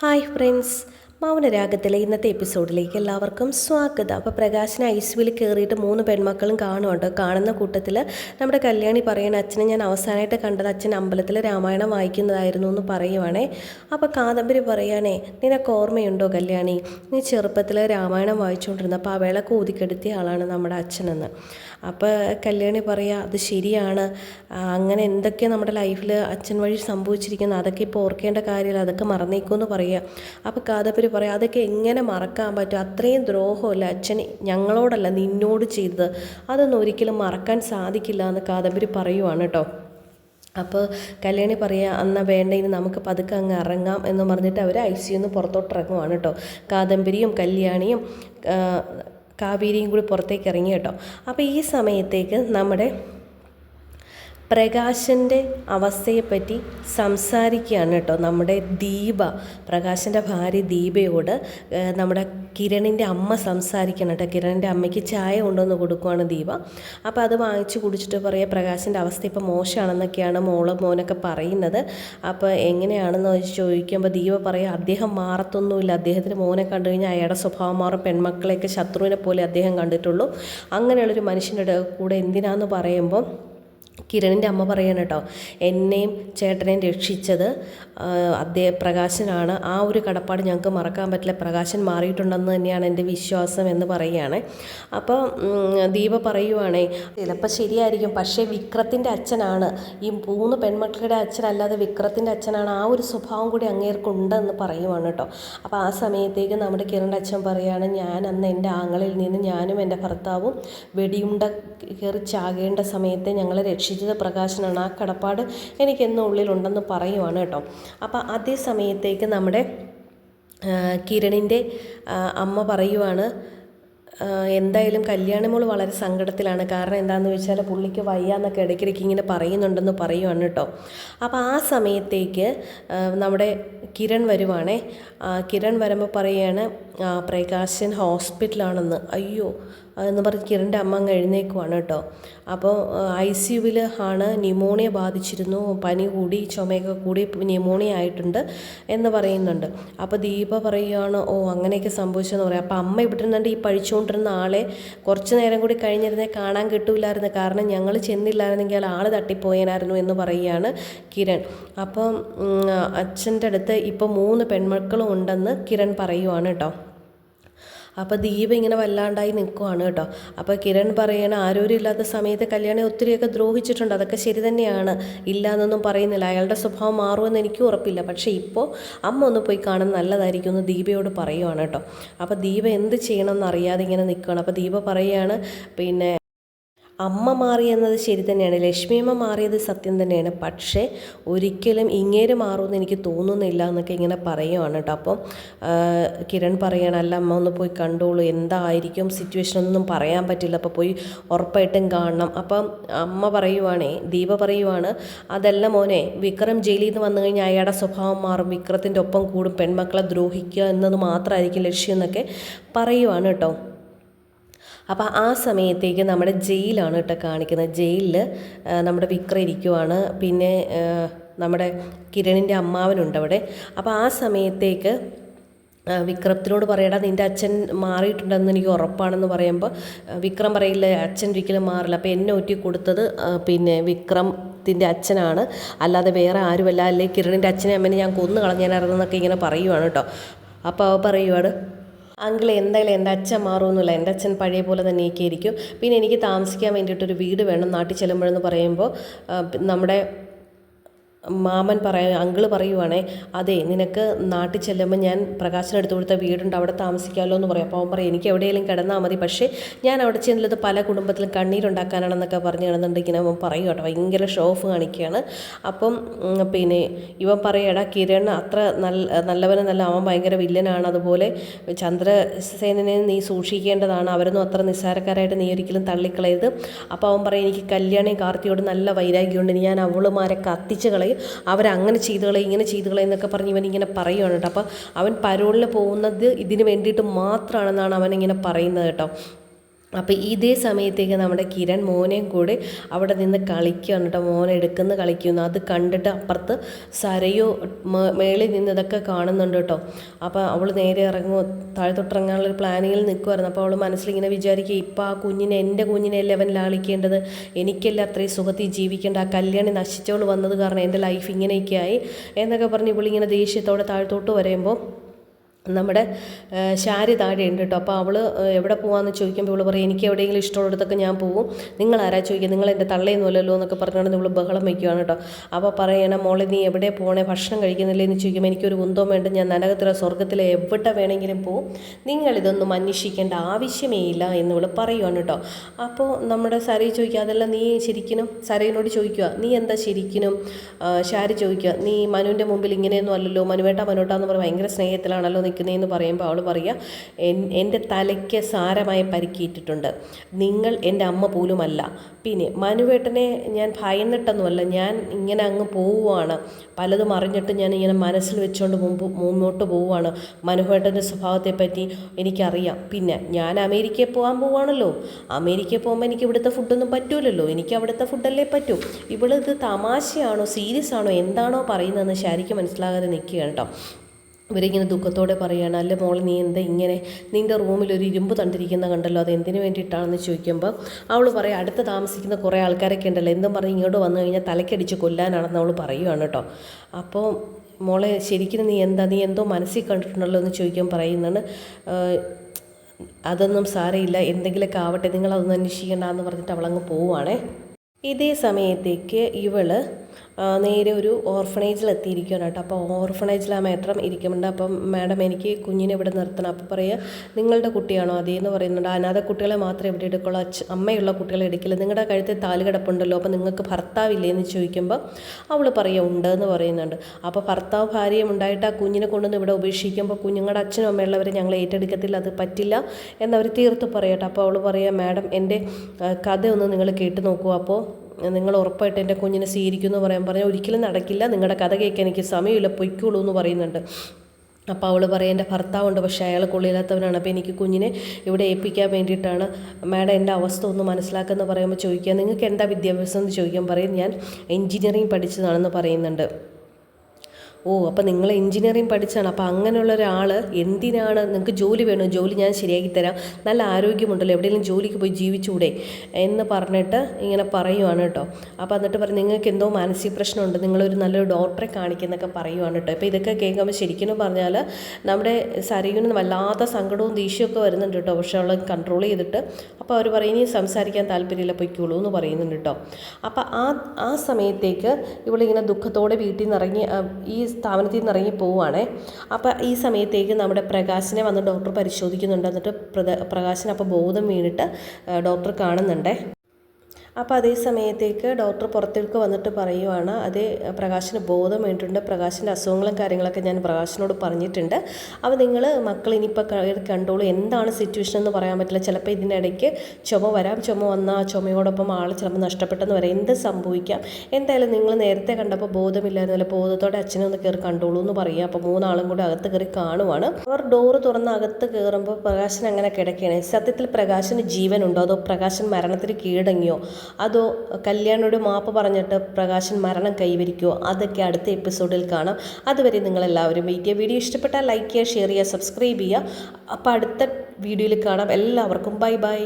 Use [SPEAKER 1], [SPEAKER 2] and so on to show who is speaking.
[SPEAKER 1] Hi friends മൗനരാഗത്തിലെ ഇന്നത്തെ എപ്പിസോഡിലേക്ക് എല്ലാവർക്കും സ്വാഗതം. അപ്പോൾ പ്രകാശിനെ ഐസ്വിൽ കയറിയിട്ട് മൂന്ന് പെൺമക്കളും കാണുന്നുണ്ട് കാണുന്ന കൂട്ടത്തിൽ നമ്മുടെ കല്യാണി പറയുന്ന അച്ഛനെ ഞാൻ അവസാനമായിട്ട് കണ്ടത് അച്ഛൻ അമ്പലത്തിൽ രാമായണം വായിക്കുന്നതായിരുന്നു എന്ന് പറയുവാണേ. അപ്പോൾ കാദംബരി പറയുകയാണേ നിനക്ക് ഓർമ്മയുണ്ടോ കല്യാണി? നീ ചെറുപ്പത്തിൽ രാമായണം വായിച്ചുകൊണ്ടിരുന്നപ്പോൾ ആ വിളക്ക് ആളാണ് നമ്മുടെ അച്ഛനെന്ന്. അപ്പോൾ കല്യാണി പറയുക അത് ശരിയാണ്. അങ്ങനെ എന്തൊക്കെ നമ്മുടെ ലൈഫിൽ അച്ഛൻ വഴി സംഭവിച്ചിരിക്കുന്നത് അതൊക്കെ ഇപ്പോൾ ഓർക്കേണ്ട കാര്യമില്ല. അതൊക്കെ മറന്നേക്കുമെന്ന് പറയുക അപ്പോൾ കാദംബരി പറയാം അതൊക്കെ എങ്ങനെ മറക്കാൻ പറ്റും? അത്രയും ദ്രോഹമല്ല അച്ഛൻ ഞങ്ങളോടല്ല നിന്നോട് ചെയ്തത്. അതൊന്നും ഒരിക്കലും മറക്കാൻ സാധിക്കില്ല എന്ന് കാദംബരി പറയുവാണ് കേട്ടോ. അപ്പോൾ കല്യാണി പറയുക അന്ന വേണ്ട ഇനി നമുക്ക് പതുക്കെ അങ്ങ് ഇറങ്ങാം എന്ന് പറഞ്ഞിട്ട് അവർ ഐ സിയിൽ നിന്ന് പുറത്തോട്ട് ഇറങ്ങുവാണ് കേട്ടോ. കാദംബരിയും കല്യാണിയും കാവേരിയും കൂടി പുറത്തേക്ക് ഇറങ്ങി കേട്ടോ. അപ്പോൾ ഈ സമയത്തേക്ക് നമ്മുടെ പ്രകാശന്റെ അവസ്ഥയെപ്പറ്റി സംസാരിക്കുകയാണ് കേട്ടോ. നമ്മുടെ ദീപ പ്രകാശന്റെ ഭാര്യ ദീപയോട് നമ്മുടെ കിരണിന്റെ അമ്മ സംസാരിക്കണം കേട്ടോ. കിരണിന്റെ അമ്മയ്ക്ക് ചായ കൊണ്ടുവന്ന് കൊടുക്കുവാണ് ദീപ. അപ്പോൾ അത് വാങ്ങിച്ച് കുടിച്ചിട്ട് പറയുക പ്രകാശന്റെ അവസ്ഥ ഇപ്പോൾ മോശമാണെന്നൊക്കെയാണ് മോൾ മോനൊക്കെ പറയുന്നത്. അപ്പോൾ എങ്ങനെയാണെന്ന് ചോദിക്കുമ്പോൾ ദീപ പറയുക അദ്ദേഹം മാറത്തൊന്നുമില്ല. അദ്ദേഹത്തിന് മോനെ കണ്ടു കഴിഞ്ഞാൽ അയാളുടെ സ്വഭാവം മാറും. പെൺമക്കളെയൊക്കെ ശത്രുവിനെ പോലെ അദ്ദേഹം കണ്ടിട്ടുള്ളൂ. അങ്ങനെയുള്ളൊരു മനുഷ്യന്റെ കൂടെ എന്തിനാന്ന് പറയുമ്പോൾ കിരണിന്റെ അമ്മ പറയണം കേട്ടോ എന്നെയും ചേട്ടനെയും രക്ഷിച്ചത് അദ്ദേഹം പ്രകാശനാണ്. ആ ഒരു കടപ്പാട് ഞങ്ങൾക്ക് മറക്കാൻ പറ്റില്ല. പ്രകാശൻ മാറിയിട്ടുണ്ടെന്ന് തന്നെയാണ് എന്റെ വിശ്വാസം എന്ന് പറയുകയാണ്. അപ്പോൾ ദീപ പറയുവാണേ ചിലപ്പോൾ ശരിയായിരിക്കും. പക്ഷേ വിക്രത്തിന്റെ അച്ഛനാണ്. ഈ മൂന്ന് പെൺമക്കളുടെ അച്ഛനല്ലാതെ വിക്രത്തിന്റെ അച്ഛനാണ്. ആ ഒരു സ്വഭാവം കൂടി അങ്ങേർക്കുണ്ടെന്ന് പറയുവാണ് കേട്ടോ. അപ്പോൾ ആ സമയത്തേക്ക് നമ്മുടെ കിരണിന്റെ അച്ഛൻ പറയുകയാണ് ഞാൻ അന്ന് എന്റെ ആങ്ങളിൽ നിന്ന് ഞാനും എന്റെ ഭർത്താവും വെടിയുണ്ട കയറി ചാകേണ്ട സമയത്ത് ഞങ്ങളെ രക്ഷിച്ചത് പ്രകാശനാണ്. ആ കടപ്പാട് എനിക്കെന്നും ഉള്ളിലുണ്ടെന്ന് പറയുവാണ് കേട്ടോ. അപ്പോൾ അതേ സമയത്തേക്ക് നമ്മുടെ കിരണിന്റെ അമ്മ പറയുവാണ് എന്തായാലും കല്യാണിമോൾ വളരെ സങ്കടത്തിലാണ്. കാരണം എന്താണെന്ന് വെച്ചാൽ പുള്ളിക്ക് വയ്യാന്നൊക്കെ ഇടയ്ക്കിടയ്ക്ക് ഇങ്ങനെ പറയുന്നുണ്ടെന്ന് പറയുവാണ് കേട്ടോ. അപ്പോൾ ആ സമയത്തേക്ക് നമ്മുടെ കിരൺ വരുവാണേ. കിരൺ വരുമ്പോൾ പറയുകയാണ് പ്രകാശൻ ഹോസ്പിറ്റലാണെന്ന്. അയ്യോ എന്ന് പറഞ്ഞ് കിരണിന്റെ അമ്മ എഴുന്നേക്കുവാണ് കേട്ടോ. അപ്പോൾ ഐ സി യുവിൽ ആണ് ന്യൂമോണിയ ബാധിച്ചിരുന്നു. പനി കൂടി ചുമയൊക്കെ കൂടി ന്യൂമോണിയ ആയിട്ടുണ്ട് എന്ന് പറയുന്നുണ്ട്. അപ്പോൾ ദീപ പറയുകയാണ് ഓ അങ്ങനെയൊക്കെ സംഭവിച്ചെന്ന് പറയാം. അപ്പോൾ അമ്മ ഇവിടെ നിന്നുണ്ട് ഈ പഴിച്ചുകൊണ്ടിരുന്ന ആളെ കുറച്ച് നേരം കൂടി കഴിഞ്ഞിരുന്നേ കാണാൻ കിട്ടില്ലായിരുന്നു കാരണം ഞങ്ങൾ ചെന്നില്ലായിരുന്നെങ്കിൽ ആൾ തട്ടിപ്പോയനായിരുന്നു എന്ന് പറയുകയാണ് കിരൺ. അപ്പം അച്ഛന്റെ അടുത്ത് ഇപ്പോൾ മൂന്ന് പെൺമക്കളും ഉണ്ടെന്ന് കിരൺ പറയുവാണ് കേട്ടോ. അപ്പോൾ ദീപ ഇങ്ങനെ വല്ലാണ്ടായി നിൽക്കുവാണ് കേട്ടോ. അപ്പോൾ കിരൺ പറയണ ആരോരും ഇല്ലാത്ത സമയത്ത് കല്യാണി ഒത്തിരിയൊക്കെ ദ്രോഹിച്ചിട്ടുണ്ട്. അതൊക്കെ ശരി തന്നെയാണ്. ഇല്ല എന്നൊന്നും പറയുന്നില്ല. അയാളുടെ സ്വഭാവം മാറുമെന്ന് എനിക്ക് ഉറപ്പില്ല. പക്ഷേ ഇപ്പോൾ അമ്മ ഒന്ന് പോയി കാണാൻ നല്ലതായിരിക്കും എന്ന് ദീപയോട് പറയുവാണ് കേട്ടോ. അപ്പോൾ ദീപ എന്ത് ചെയ്യണമെന്ന് അറിയാതെ ഇങ്ങനെ നിൽക്കുകയാണ് അപ്പോൾ ദീപ പറയുകയാണ് പിന്നെ അമ്മ മാറി എന്നത് ശരി തന്നെയാണ്. ലക്ഷ്മിയമ്മ മാറിയത് സത്യം തന്നെയാണ്. പക്ഷേ ഒരിക്കലും ഇങ്ങേര് മാറുമെന്ന് എനിക്ക് തോന്നുന്നില്ല എന്നൊക്കെ ഇങ്ങനെ പറയുവാണ് കേട്ടോ. അപ്പം കിരൺ പറയണം അല്ല അമ്മ ഒന്ന് പോയി കണ്ടോളൂ. എന്തായിരിക്കും സിറ്റുവേഷൻ ഒന്നും പറയാൻ പറ്റില്ല. അപ്പോൾ പോയി ഉറപ്പായിട്ടും കാണണം. അപ്പം അമ്മ പറയുവാണേ ദീപ പറയുവാണ് അതല്ല മോനെ വിക്രം ജയിലിൽ നിന്ന് വന്നു കഴിഞ്ഞാൽ അയാളുടെ സ്വഭാവം മാറും. വിക്രത്തിന്റെ ഒപ്പം കൂടും. പെൺമക്കളെ ദ്രോഹിക്കുക എന്നത് മാത്രമായിരിക്കും ലക്ഷ്യം എന്നൊക്കെ പറയുവാണ് കേട്ടോ. അപ്പോൾ ആ സമയത്തേക്ക് നമ്മുടെ ജയിലാണ് കേട്ടോ കാണിക്കുന്നത്. ജയിലിൽ നമ്മുടെ വിക്രം ഇരിക്കുവാണ്. പിന്നെ നമ്മുടെ കിരണിന്റെ അമ്മാവനുണ്ട് അവിടെ. അപ്പോൾ ആ സമയത്തേക്ക് വിക്രത്തിനോട് പറയടാ നിന്റെ അച്ഛൻ മാറിയിട്ടുണ്ടെന്ന് എനിക്ക് ഉറപ്പാണെന്ന് പറയുമ്പോൾ വിക്രം പറയില്ല അച്ഛൻ ഒരിക്കലും മാറില്ല. അപ്പോൾ എന്നെ ഒറ്റി കൊടുത്തത് പിന്നെ വിക്രമത്തിന്റെ അച്ഛനാണ്. അല്ലാതെ വേറെ ആരുമല്ല. അല്ലെങ്കിൽ കിരണിന്റെ അച്ഛനെ അമ്മേനെ ഞാൻ കൊന്നു കളഞ്ഞാനായിരുന്നു എന്നൊക്കെ ഇങ്ങനെ പറയുവാണ് കേട്ടോ. അപ്പോൾ അവ പറയുവാണ് അങ്കിൾ എന്തായാലും എന്റെ അച്ഛൻ മാറുമെന്നില്ല എന്റെ അച്ഛൻ പഴയ പോലെ തന്നെയൊക്കെ ഇരിക്കും പിന്നെ എനിക്ക് താമസിക്കാൻ വേണ്ടിയിട്ടൊരു വീട് വേണം. നാട്ടിൽ ചെല്ലുമ്പോഴെന്ന് പറയുമ്പോൾ നമ്മുടെ മാമൻ പറയാൻ അങ്കിൾ പറയുവാണേ അതെ നിനക്ക് നാട്ടിൽ ചെല്ലുമ്പോൾ ഞാൻ പ്രകാശനം എടുത്തു കൊടുത്ത വീടുണ്ട് അവിടെ താമസിക്കാമല്ലോ എന്ന് പറയും. അപ്പോൾ അവൻ പറയും എനിക്ക് എവിടെയെങ്കിലും കിടന്നാൽ മതി പക്ഷേ ഞാൻ അവിടെ ചെല്ലുന്നത് പല കുടുംബത്തിലും കണ്ണീരുണ്ടാക്കാനാണെന്നൊക്കെ പറഞ്ഞു കിടന്നുണ്ടെങ്കിൽ അവൻ പറയും കേട്ടോ. ഭയങ്കര ഷോ ഓഫ് കാണിക്കുകയാണ്. അപ്പം പിന്നെ ഇവൻ പറയടാ കിരൺ അത്ര നല്ല നല്ലവനെന്നല്ല അവൻ ഭയങ്കര വില്ലനാണ്. അതുപോലെ ചന്ദ്രസേനനെ നീ സൂക്ഷിക്കേണ്ടതാണ്. അവരൊന്നും അത്ര നിസ്സാരക്കാരായിട്ട് നീ ഒരിക്കലും തള്ളിക്കളയത് അപ്പോൾ അവൻ പറയും എനിക്ക് കല്യാണി കാർത്തിയോട് നല്ല വൈരാഗ്യമുണ്ട്. ഞാൻ അവളുമാരെ കത്തിച്ച് കളയും. അവരങ്ങനെ ചെയ്തു കളയും ഇങ്ങനെ ചെയ്തു എന്നൊക്കെ പറഞ്ഞ് ഇവൻ ഇങ്ങനെ പറയുകയാണ് കേട്ടോ. അപ്പോൾ അവൻ പരോളിന് പോകുന്നത് ഇതിന് വേണ്ടിയിട്ട് മാത്രമാണെന്നാണ് അവൻ ഇങ്ങനെ പറയുന്നത് കേട്ടോ. അപ്പോൾ ഇതേ സമയത്തേക്ക് നമ്മുടെ കിരൺ മോനെയും കൂടെ അവിടെ നിന്ന് കളിക്കുകയാണ് കേട്ടോ മോൻ എടുക്കുന്ന കളിക്കുന്നു. അത് കണ്ടിട്ട് അപ്പുറത്ത് സരയോ മേളിൽ നിന്ന് ഇതൊക്കെ കാണുന്നുണ്ട് കേട്ടോ അപ്പോൾ അവൾ നേരെ ഇറങ്ങുമോ താഴത്തോട്ടിറങ്ങാനുള്ള ഒരു പ്ലാനിങ്ങിൽ നിൽക്കുമായിരുന്നു അപ്പോൾ അവൾ മനസ്സിലിങ്ങനെ വിചാരിക്കുക ഇപ്പോൾ ആ കുഞ്ഞിനെ എന്റെ കുഞ്ഞിനെ അല്ലേ അവൻ ലാളിക്കേണ്ടത്? എനിക്കല്ല അത്രയും സുഖത്തിൽ ജീവിക്കേണ്ട? ആ കല്യാണി നശിച്ചവൾ വന്നത് കാരണം എന്റെ ലൈഫ് ഇങ്ങനെയൊക്കെ ആയി. എന്നൊക്കെ പറഞ്ഞ് ഇവളിങ്ങനെ ദേഷ്യത്തോടെ താഴത്തോട്ട് വരുമ്പോൾ നമ്മുടെ ശാരി താഴെ ഉണ്ട് കേട്ടോ. അപ്പോൾ അവൾ എവിടെ പോകാമെന്ന് ചോദിക്കുമ്പോൾ ഇവൾ പറയും എനിക്ക് എവിടെയെങ്കിലും ഇഷ്ടമുള്ളിടത്തൊക്കെ ഞാൻ പോകും. നിങ്ങൾ ആരാ ചോദിക്കുക നിങ്ങൾ എന്റെ തള്ളയൊന്നുമല്ലല്ലോ എന്നൊക്കെ പറഞ്ഞുകൊണ്ട് ഇവൾ ബഹളം വയ്ക്കുകയാണ് കേട്ടോ. അപ്പോൾ പറയണം മോളെ നീ എവിടെ പോകണേ ഭക്ഷണം കഴിക്കുന്നില്ലേ? എന്ന് ചോദിക്കുമ്പോൾ എനിക്കൊരു കുന്തവും വേണ്ട. ഞാൻ നരകത്തിലെ സ്വർഗത്തിലെ എവിടെ വേണമെങ്കിലും പോകും നിങ്ങളിതൊന്നും അന്വേഷിക്കേണ്ട ആവശ്യമേ ഇല്ല എന്ന് ഇവൾ പറയുവാണ് കേട്ടോ. അപ്പോൾ നമ്മുടെ സരയി ചോദിക്കുക അതെല്ലാം നീ ശരിക്കും സരയിനോട് ചോദിക്കുക നീ എന്താ ശരിക്കും ശാരി ചോദിക്കുക നീ മനുവിന്റെ മുമ്പിൽ ഇങ്ങനെയൊന്നും അല്ലല്ലോ? മനുവേട്ട മനുവേട്ടാന്ന് പറയുമ്പോൾ ഭയങ്കര സ്നേഹത്തിലാണല്ലോ നിൽക്കുന്നതെന്ന് പറയുമ്പോൾ അവൾ പറയുക "എൻ- എന്റെ തലയ്ക്ക് സാരമായി പരിക്കേറ്റിട്ടുണ്ട്. നിങ്ങൾ എന്റെ അമ്മ പോലുമല്ല. പിന്നെ മനുവേട്ടനെ ഞാൻ ഭയന്നിട്ടൊന്നുമല്ല. ഞാൻ ഇങ്ങനെ അങ്ങ് പോവുകയാണ് പലതും അറിഞ്ഞിട്ട് ഞാൻ ഇങ്ങനെ മനസ്സിൽ വെച്ചുകൊണ്ട് മുമ്പ് മുന്നോട്ട് പോവുകയാണ് മനുവേട്ടന്റെ സ്വഭാവത്തെപ്പറ്റി എനിക്കറിയാം. പിന്നെ ഞാൻ അമേരിക്കയിൽ പോകാൻ പോവുകയാണല്ലോ അമേരിക്കയിൽ പോകുമ്പോൾ എനിക്ക് ഇവിടുത്തെ ഫുഡൊന്നും പറ്റൂലല്ലോ. എനിക്ക് അവിടുത്തെ ഫുഡല്ലേ പറ്റൂ. ഇവളിത് തമാശയാണോ സീരിയസ് ആണോ എന്താണോ പറയുന്നതെന്ന് ശരിക്കും മനസ്സിലാകാതെ നിൽക്കുകയാണ് കേട്ടോ ഇവരിങ്ങനെ ദുഃഖത്തോടെ പറയുകയാണ് അല്ല മോളെ നീ എന്താ ഇങ്ങനെ നിന്റെ റൂമിൽ ഒരു ഇരുമ്പ് തണ്ടിരിക്കുന്ന കണ്ടല്ലോ അത് എന്തിനു വേണ്ടിയിട്ടാണെന്ന് ചോദിക്കുമ്പോൾ അവൾ പറയും അടുത്ത് താമസിക്കുന്ന കുറേ ആൾക്കാരൊക്കെ ഉണ്ടല്ലോ എന്തും പറഞ്ഞ് ഇങ്ങോട്ട് വന്നു കഴിഞ്ഞാൽ തലക്കടിച്ച് കൊല്ലാനാണെന്ന് അവൾ പറയുകയാണ് കേട്ടോ. അപ്പോൾ മോളെ ശരിക്കും നീ എന്താ നീ എന്തോ മനസ്സിൽ കണ്ടിട്ടുണ്ടല്ലോ എന്ന് ചോദിക്കാൻ പറയുന്നതാണ്. "ഏഹ്, അതൊന്നും സാരയില്ല എന്തെങ്കിലുമൊക്കെ ആവട്ടെ നിങ്ങളതൊന്നും അന്വേഷിക്കേണ്ട എന്ന് പറഞ്ഞിട്ട് അവളങ്ങ് പോവുകയാണേ ഇതേ സമയത്തേക്ക് ഇവൾ നേരെ ഒരു ഓർഫണേജിൽ എത്തിയിരിക്കുകയാണ് കേട്ടോ. അപ്പോൾ ഓർഫണേജിൽ ആ മാത്രം ഇരിക്കുന്നുണ്ട്. അപ്പം മാഡം എനിക്ക് കുഞ്ഞിനെ ഇവിടെ നിർത്തണം. അപ്പോൾ പറയുക നിങ്ങളുടെ കുട്ടിയാണോ അതേ? എന്ന് പറയുന്നുണ്ട്. അനാഥ കുട്ടികളെ മാത്രമേ ഇവിടെ എടുക്കുള്ളൂ. അച്ഛ അമ്മയുള്ള കുട്ടികളെ എടുക്കില്ല. നിങ്ങളുടെ കഴുത്തിൽ താൽ കിടപ്പുണ്ടല്ലോ. അപ്പോൾ നിങ്ങൾക്ക് ഭർത്താവില്ലേ എന്ന് ചോദിക്കുമ്പോൾ അവൾ പറയുക ഉണ്ട് എന്ന് പറയുന്നുണ്ട്. അപ്പോൾ ഭർത്താവ് ഭാര്യയും ഉണ്ടായിട്ട് ആ കുഞ്ഞിനെ കൊണ്ടുവന്ന് ഇവിടെ ഉപേക്ഷിക്കുമ്പോൾ കുഞ്ഞുങ്ങളുടെ അച്ഛനും അമ്മയുള്ളവരെ ഞങ്ങൾ ഏറ്റെടുക്കത്തില്ല. അത് പറ്റില്ല എന്നവർ തീർത്ത് പറയട്ടെ അപ്പോൾ അവൾ പറയുക മാഡം എന്റെ കഥ ഒന്ന് നിങ്ങൾ കേട്ട് നോക്കൂ. അപ്പോൾ നിങ്ങൾ ഉറപ്പായിട്ട് എന്റെ കുഞ്ഞിനെ സ്വീകരിക്കും എന്ന് പറയാൻ പറഞ്ഞാൽ ഒരിക്കലും നടക്കില്ല. നിങ്ങളുടെ കഥ കേൾക്കാൻ എനിക്ക് സമയമില്ല. പൊയ്ക്കോളൂ എന്ന് പറയുന്നുണ്ട്. അപ്പോൾ അവൾ പറയും എന്റെ ഭർത്താവുണ്ട് പക്ഷേ അയാൾ കൊള്ളില്ലാത്തവനാണ്. അപ്പോൾ എനിക്ക് കുഞ്ഞിനെ ഇവിടെ ഏൽപ്പിക്കാൻ വേണ്ടിയിട്ടാണ്. മാഡം എന്റെ അവസ്ഥ ഒന്ന് മനസ്സിലാക്കുമെന്ന് പറയുമ്പോൾ ചോദിക്കുക നിങ്ങൾക്ക് എന്താ വിദ്യാഭ്യാസം എന്ന് ചോദിക്കാൻ പറയും. ഞാൻ എൻജിനീയറിങ് പഠിച്ചതാണെന്ന് പറയുന്നുണ്ട്. ഓ അപ്പോൾ നിങ്ങൾ എഞ്ചിനീയറിംഗ് പഠിച്ചാണ്. അപ്പോൾ അങ്ങനെയുള്ള ഒരാൾ എന്തിനാണ് നിങ്ങൾക്ക് ജോലി വേണോ? ജോലി ഞാൻ ശരിയാക്കി തരാം. നല്ല ആരോഗ്യമുണ്ടല്ലോ. എവിടെയെങ്കിലും ജോലിക്ക് പോയി ജീവിച്ചൂടെ എന്ന് പറഞ്ഞിട്ട് ഇങ്ങനെ പറയുവാണ് കേട്ടോ. അപ്പോൾ എന്നിട്ട് പറയും നിങ്ങൾക്ക് എന്തോ മാനസിക പ്രശ്നമുണ്ട്. നിങ്ങളൊരു നല്ലൊരു ഡോക്ടറെ കാണിക്കുന്നൊക്കെ പറയുവാണ് കേട്ടോ. ഇപ്പോൾ ഇതൊക്കെ കേൾക്കുമ്പോൾ ശരിക്കും പറഞ്ഞാൽ നമ്മുടെ ശരീരത്തിന് വല്ലാത്ത സങ്കടവും ദേഷ്യമൊക്കെ വരുന്നുണ്ട് കേട്ടോ. പക്ഷേ അവളെ കൺട്രോൾ ചെയ്തിട്ട് അപ്പോൾ അവർ പറയും ഇനി സംസാരിക്കാൻ താല്പര്യമില്ല പൊയ്ക്കോളൂ എന്ന് പറയുന്നുണ്ട് കേട്ടോ. അപ്പോൾ ആ ആ സമയത്തേക്ക് ഇവളിങ്ങനെ ദുഃഖത്തോടെ വീട്ടിൽ നിന്ന് ഇറങ്ങി ഈ സ്ഥാപനത്തിൽ നിന്ന് ഇറങ്ങി പോവുകയാണേ. അപ്പോൾ ഈ സമയത്തേക്ക് നമ്മുടെ പ്രകാശിനെ വന്ന് ഡോക്ടർ പരിശോധിക്കുന്നുണ്ട്. എന്നിട്ട് പ്രകാശിന് അപ്പോൾ ബോധം വീണിട്ട് ഡോക്ടർ കാണുന്നുണ്ടേ. അപ്പോൾ അതേ സമയത്തേക്ക് ഡോക്ടർ പുറത്തേക്ക് വന്നിട്ട് പറയുവാണ് അതേ പ്രകാശിന് ബോധം വേണ്ടിയിട്ടുണ്ട് പ്രകാശിന്റെ അസുഖങ്ങളും കാര്യങ്ങളൊക്കെ ഞാൻ പ്രകാശിനോട് പറഞ്ഞിട്ടുണ്ട്. അപ്പോൾ നിങ്ങൾ മക്കൾ ഇനിയിപ്പോൾ കണ്ടോളൂ എന്താണ് സിറ്റുവേഷൻ എന്ന് പറയാൻ പറ്റില്ല. ചിലപ്പോൾ ഇതിനിടയ്ക്ക് ചുമ വരാം ചുമ വന്നാൽ ചുമയോടൊപ്പം ആൾ ചിലപ്പോൾ നഷ്ടപ്പെട്ടെന്ന് വരാം. എന്ത് സംഭവിക്കാം? എന്തായാലും നിങ്ങൾ നേരത്തെ കണ്ടപ്പോൾ ബോധമില്ലായിരുന്നു. ബോധമില്ലായിരുന്നല്ലോ ബോധത്തോടെ അച്ഛനെ ഒന്ന് കയറി കണ്ടോളൂ എന്ന് പറയുക. അപ്പോൾ മൂന്നാളും കൂടി അകത്ത് കയറി കാണുവാണ്. അവർ ഡോറ് തുറന്ന് അകത്ത് കയറുമ്പോൾ പ്രകാശൻ അങ്ങനെ കിടക്കുകയാണ്. സത്യത്തിൽ പ്രകാശന് ജീവനുണ്ടോ? അതോ പ്രകാശൻ മരണത്തിന് കീഴടങ്ങിയോ? അതോ കല്യാണോട് മാപ്പ് പറഞ്ഞിട്ട് പ്രകാശൻ മരണം കൈവരിക്കുമോ അതൊക്കെ അടുത്ത എപ്പിസോഡിൽ കാണാം. അതുവരെ നിങ്ങളെല്ലാവരും വെയിറ്റ് ചെയ്യുക വീഡിയോ ഇഷ്ടപ്പെട്ടാൽ ലൈക്ക് ചെയ്യുക ഷെയർ ചെയ്യുക സബ്സ്ക്രൈബ് ചെയ്യുക. അപ്പോൾ അടുത്ത വീഡിയോയിൽ കാണാം. എല്ലാവർക്കും ബൈ ബൈ.